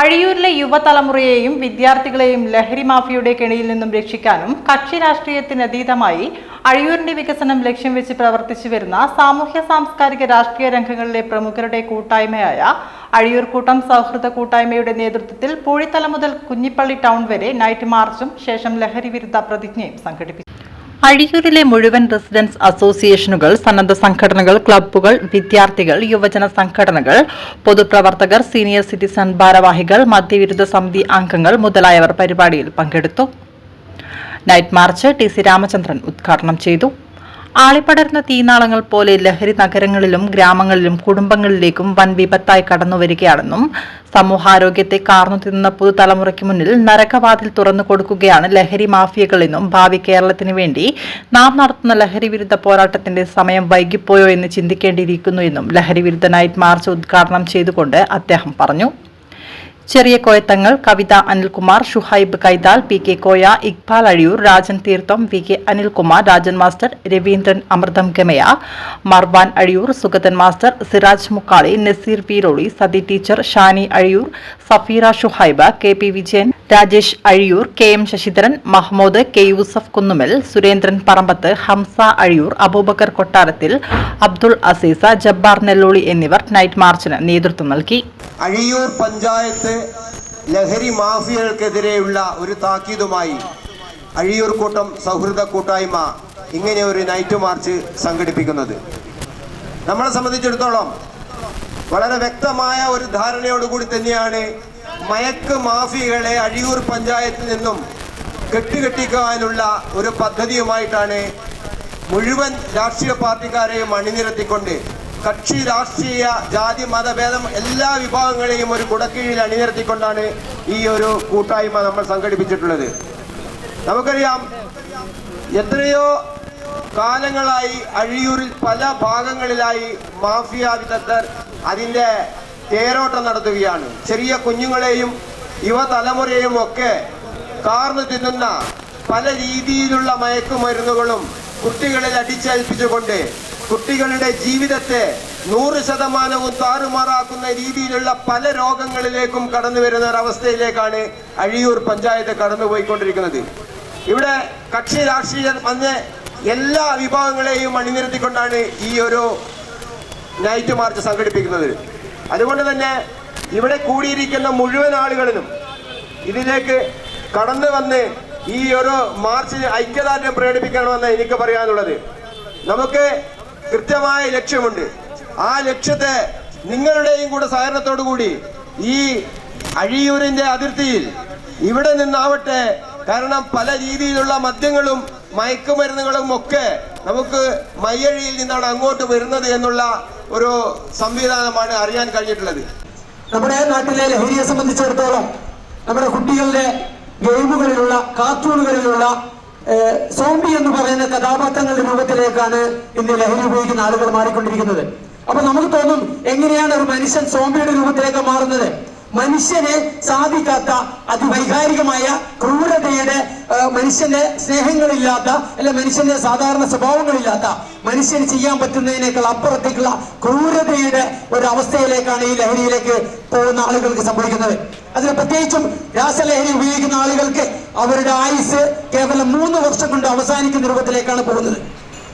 അഴിയൂരിലെ യുവതലമുറയെയും വിദ്യാർത്ഥികളെയും ലഹരി മാഫിയുടെ കെണിയിൽ നിന്നും രക്ഷിക്കാനും കക്ഷി രാഷ്ട്രീയത്തിനതീതമായി അഴിയൂരിന്റെ വികസനം ലക്ഷ്യം വെച്ച് പ്രവർത്തിച്ചു വരുന്ന സാമൂഹ്യ സാംസ്കാരിക രാഷ്ട്രീയ രംഗങ്ങളിലെ പ്രമുഖരുടെ കൂട്ടായ്മയായ അഴിയൂർ കൂട്ടം സൗഹൃദ കൂട്ടായ്മയുടെ നേതൃത്വത്തിൽ പൂഴിത്തല മുതൽ കുഞ്ഞിപ്പള്ളി ടൗൺ വരെ നൈറ്റ് മാർച്ചും ശേഷം ലഹരി വിരുദ്ധ പ്രതിജ്ഞയും സംഘടിപ്പിച്ചു. അഴിയൂരിലെ മുഴുവൻ റെസിഡൻസ് അസോസിയേഷനുകൾ സന്നദ്ധ സംഘടനകൾ ക്ലബ്ബുകൾ വിദ്യാർത്ഥികൾ യുവജന സംഘടനകൾ പൊതുപ്രവർത്തകർ സീനിയർ സിറ്റിസൺ ഭാരവാഹികൾ മദ്യവിരുദ്ധ സമിതി അംഗങ്ങൾ മുതലായവർ പരിപാടിയിൽ പങ്കെടുത്തു. Night march T C Ramachandran ഉദ്ഘാടനം ചെയ്തു. ആളിപ്പടരുന്ന തീനാളങ്ങൾ പോലെ ലഹരി നഗരങ്ങളിലും ഗ്രാമങ്ങളിലും കുടുംബങ്ങളിലേക്കും വൻ വിപത്തായി കടന്നുവരികയാണെന്നും സമൂഹാരോഗ്യത്തെ കാർന്നു തിന്നുന്ന പുതുതലമുറയ്ക്ക് മുന്നിൽ നരകവാതിൽ തുറന്നു കൊടുക്കുകയാണ് ലഹരി മാഫിയകളെന്നും ഭാവി കേരളത്തിന് വേണ്ടി നാം നടത്തുന്ന ലഹരി വിരുദ്ധ പോരാട്ടത്തിന്റെ സമയം വൈകിപ്പോയോ എന്ന് ചിന്തിക്കേണ്ടിയിരിക്കുന്നു എന്നും ലഹരി വിരുദ്ധ നൈറ്റ് മാർച്ച് ഉദ്ഘാടനം ചെയ്തുകൊണ്ട് അദ്ദേഹം പറഞ്ഞു. Cheriya Koyathangal Kavitha Anilkumar Shuhaib Kaithal P K Koya Iqbal Azhiyur Rajan Theertham V K Anilkumar Rajan master Raveendran Amritham Gamaya Marwan Azhiyur Sugathan master Siraj Mukkali Naseer Peeroli Sathi teacher Shani Azhiyur Safeera Shuhaib K P Vijayan Rajesh Azhiyur K M Sasidharan Mahmood K Yusuf Kunnumal Surendran Parambath Hamsa Azhiyur Abubacker Kottarathil Abdul Azeez Jabbar Nelloli എന്നിവർ night മാർച്ചിന് നേതൃത്വം നൽകി. അഴിയൂർ പഞ്ചായത്ത് ലഹരി മാഫിയകൾക്കെതിരെയുള്ള ഒരു താക്കീതുമായി അഴിയൂർ കൂട്ടം സൗഹൃദ കൂട്ടായ്മ ഇങ്ങനെ ഒരു നൈറ്റ് മാർച്ച് സംഘടിപ്പിക്കുന്നത്. നമ്മളെ സംബന്ധിച്ചിടത്തോളം വളരെ വ്യക്തമായ ഒരു ധാരണയോടുകൂടി തന്നെയാണ് മയക്ക് മാഫികളെ അഴിയൂർ പഞ്ചായത്തിൽ നിന്നും കെട്ടുകെട്ടിക്കാനുള്ള ഒരു പദ്ധതിയുമായിട്ടാണ് മുഴുവൻ രാഷ്ട്രീയ പാർട്ടിക്കാരെയും അണിനിരത്തിക്കൊണ്ട് കക്ഷി രാഷ്ട്രീയ ജാതി മതഭേദം എല്ലാ വിഭാഗങ്ങളെയും ഒരു കുടക്കീഴിൽ അണിനിരത്തിക്കൊണ്ടാണ് ഈ ഒരു കൂട്ടായ്മ നമ്മൾ സംഘടിപ്പിച്ചിട്ടുള്ളത്. നമുക്കറിയാം എത്രയോ കാലങ്ങളായി അഴിയൂരിൽ പല ഭാഗങ്ങളിലായി മാഫിയ വിദഗ്ധർ അതിന്റെ തേരോട്ടം നടത്തുകയാണ്. ചെറിയ കുഞ്ഞുങ്ങളെയും യുവതലമുറയെയും ഒക്കെ കാർന്നു തിന്നുന്ന പല രീതിയിലുള്ള മയക്കുമരുന്നുകളും കുട്ടികളിൽ അടിച്ചേൽപ്പിച്ചുകൊണ്ട് കുട്ടികളുടെ ജീവിതത്തെ നൂറ് ശതമാനവും താറുമാറാക്കുന്ന രീതിയിലുള്ള പല രോഗങ്ങളിലേക്കും കടന്നു വരുന്ന ഒരവസ്ഥയിലേക്കാണ് അഴിയൂർ പഞ്ചായത്ത് കടന്നുപോയിക്കൊണ്ടിരിക്കുന്നത്. ഇവിടെ കക്ഷി രാഷ്ട്രീയം വന്ന് എല്ലാ വിഭാഗങ്ങളെയും അണിനിരത്തിക്കൊണ്ടാണ് ഈ ഒരു നൈറ്റ് മാർച്ച് സംഘടിപ്പിക്കുന്നത് അതുകൊണ്ട് തന്നെ ഇവിടെ കൂടിയിരിക്കുന്ന മുഴുവൻ ആളുകളിലും ഇതിലേക്ക് കടന്നു വന്ന് ഈ ഒരു മാർച്ചിന് ഐക്യദാർഢ്യം പ്രകടിപ്പിക്കണമെന്ന് എനിക്ക് പറയാനുള്ളത്. നമുക്ക് കൃത്യമായ ലക്ഷ്യമുണ്ട്. ആ ലക്ഷ്യത്തെ നിങ്ങളുടെയും കൂടെ സഹകരണത്തോടു കൂടി ഈ അഴിയൂരിന്റെ അതിർത്തിയിൽ ഇവിടെ നിന്നാവട്ടെ. കാരണം പല രീതിയിലുള്ള മദ്യങ്ങളും മയക്കുമരുന്നുകളും ഒക്കെ നമുക്ക് മയ്യഴിയിൽ നിന്നാണ് അങ്ങോട്ട് വരുന്നത് എന്നുള്ള ഒരു സംവിധാനമാണ് അറിയാൻ കഴിഞ്ഞിട്ടുള്ളത്. നമ്മുടെ നാട്ടിലെ ലഹരിയെ സംബന്ധിച്ചിടത്തോളം നമ്മുടെ കുട്ടികളുടെ ഗെയിമുകളിലുള്ള കാർട്ടൂണുകളിലുള്ള സോംബി എന്ന് പറയുന്ന കഥാപാത്രങ്ങളുടെ രൂപത്തിലേക്കാണ് ഇന്ന് ലഹരി ഉപയോഗിക്കുന്ന ആളുകൾ മാറിക്കൊണ്ടിരിക്കുന്നത്. അപ്പൊ നമുക്ക് തോന്നും എങ്ങനെയാണ് ഒരു മനുഷ്യൻ സോംബിയുടെ രൂപത്തിലേക്ക് മാറുന്നത്? മനുഷ്യനെ സാധിക്കാത്ത അതിവൈകാരികമായ ക്രൂരതയുടെ മനുഷ്യന്റെ സ്നേഹങ്ങളില്ലാത്ത അല്ലെ മനുഷ്യന്റെ സാധാരണ സ്വഭാവങ്ങളില്ലാത്ത മനുഷ്യന് ചെയ്യാൻ പറ്റുന്നതിനേക്കാൾ അപ്പുറത്തേക്കുള്ള ക്രൂരതയുടെ ഒരു അവസ്ഥയിലേക്കാണ് ഈ ലഹരിയിലേക്ക് പോകുന്ന ആളുകൾക്ക് സംഭവിക്കുന്നത്. അതിന് പ്രത്യേകിച്ചും രാസലഹരി ഉപയോഗിക്കുന്ന ആളുകൾക്ക് അവരുടെ ആയുസ് കേവലം മൂന്ന് വർഷം കൊണ്ട് അവസാനിക്കുന്ന രൂപത്തിലേക്കാണ് പോകുന്നത്.